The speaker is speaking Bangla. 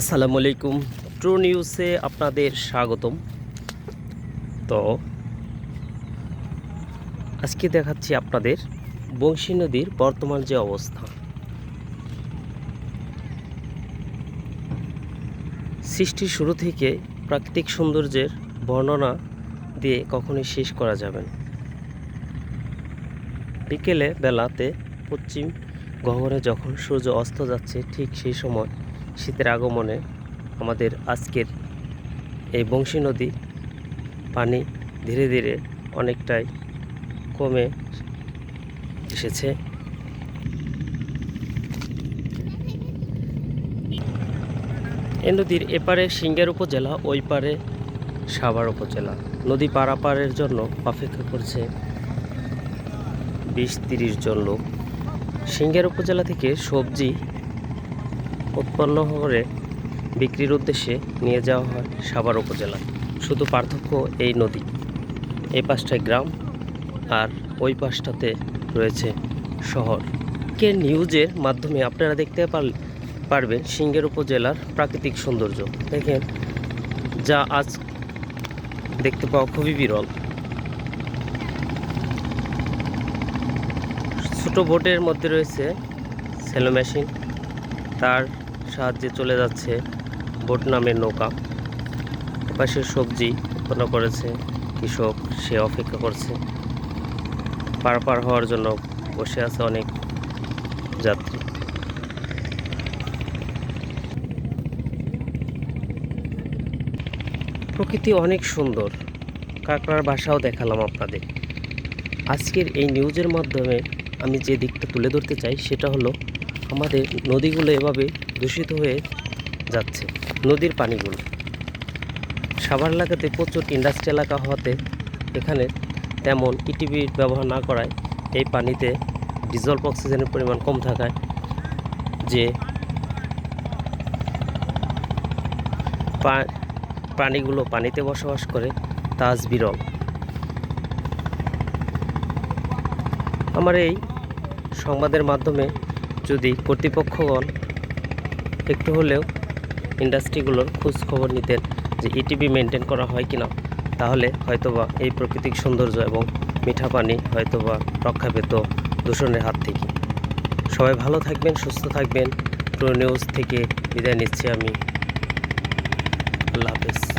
আসসালামু আলাইকুম। ট্রু নিউজে আপনাদের স্বাগতম। তো, আজকে দেখাচ্ছি আপনাদের বংশী নদীর বর্তমান যে অবস্থা। সৃষ্টির শুরু থেকে প্রাকৃতিক সৌন্দর্যের বর্ণনা দিয়ে কখনোই শেষ করা যাবে না। বিকেলে বেলাতে পশ্চিম গহরে যখন সূর্য অস্ত যাচ্ছে, ঠিক সেই সময় শীতের আগমনে আমাদের আজকের এই বংশী নদী পানি ধীরে ধীরে অনেকটাই কমে এসেছে। এই নদীর এপারে সিঙ্গার উপজেলা, ওই পারে সাভার উপজেলা। নদী পারাপারের জন্য অপেক্ষা করছে বিশ তিরিশ জন লোক। সিঙ্গার উপজেলা থেকে সবজি উৎপন্ন করে বিক্রির উদ্দেশ্যে নিয়ে যাওয়া হয় সাভার উপজেলা। শুধু পার্থক্য এই নদী। এই পাশটায় গ্রাম আর ওই পাশটাতে রয়েছে শহর। কে নিউজের মাধ্যমে আপনারা দেখতে পার- পারবেন সিঙ্গের উপজেলার প্রাকৃতিক সৌন্দর্য। দেখেন, যা আজ দেখতে পাওয়া খুবই বিরল। ছোট বোটের মধ্যে রয়েছে সেলো মেশিন। তার সাহায্যে চলে যাচ্ছে বোট নামের নৌকা। পাশে সবজি উৎপন্ন করেছে কৃষক, সে অপেক্ষা করছে। পার পার হওয়ার জন্য বসে আছে অনেক যাত্রী। প্রকৃতি অনেক সুন্দর। কাঁকড়ার বাসাও দেখালাম আপনাদের। আজকের এই নিউজের মাধ্যমে আমি যে দিকটা তুলে ধরতে চাই সেটা হলো আমাদের নদীগুলো এভাবে দূষিত হয়ে যাচ্ছে, নদীর পানিগুলো। সাভার এলাকাতে প্রচুর ইন্ডাস্ট্রি এলাকা হওয়াতে এখানে তেমন ইটিভির ব্যবহার না করায় এই পানিতে ডিজলভ অক্সিজেনের পরিমাণ কম থাকায় যে প্রাণীগুলো পানিতে বসবাস করে তা আজ বিরল। আমার এই সংবাদের মাধ্যমে যদি কর্তৃপক্ষগণ একটু হলেও ইন্ডাস্ট্রিগুলোর খোঁজ খবর নিতেন যে ইটিভি মেনটেন করা হয় কিনা তাহলে হয়তোবা এই প্রাকৃতিক সৌন্দর্য এবং মিঠা পানি হয়তোবা রক্ষা পেত দূষণের হাত থেকে। সবাই ভালো থাকবেন, সুস্থ থাকবেন। প্রো নিউজ থেকে বিদায় নিচ্ছি আমি। আল্লাহ হাফেজ।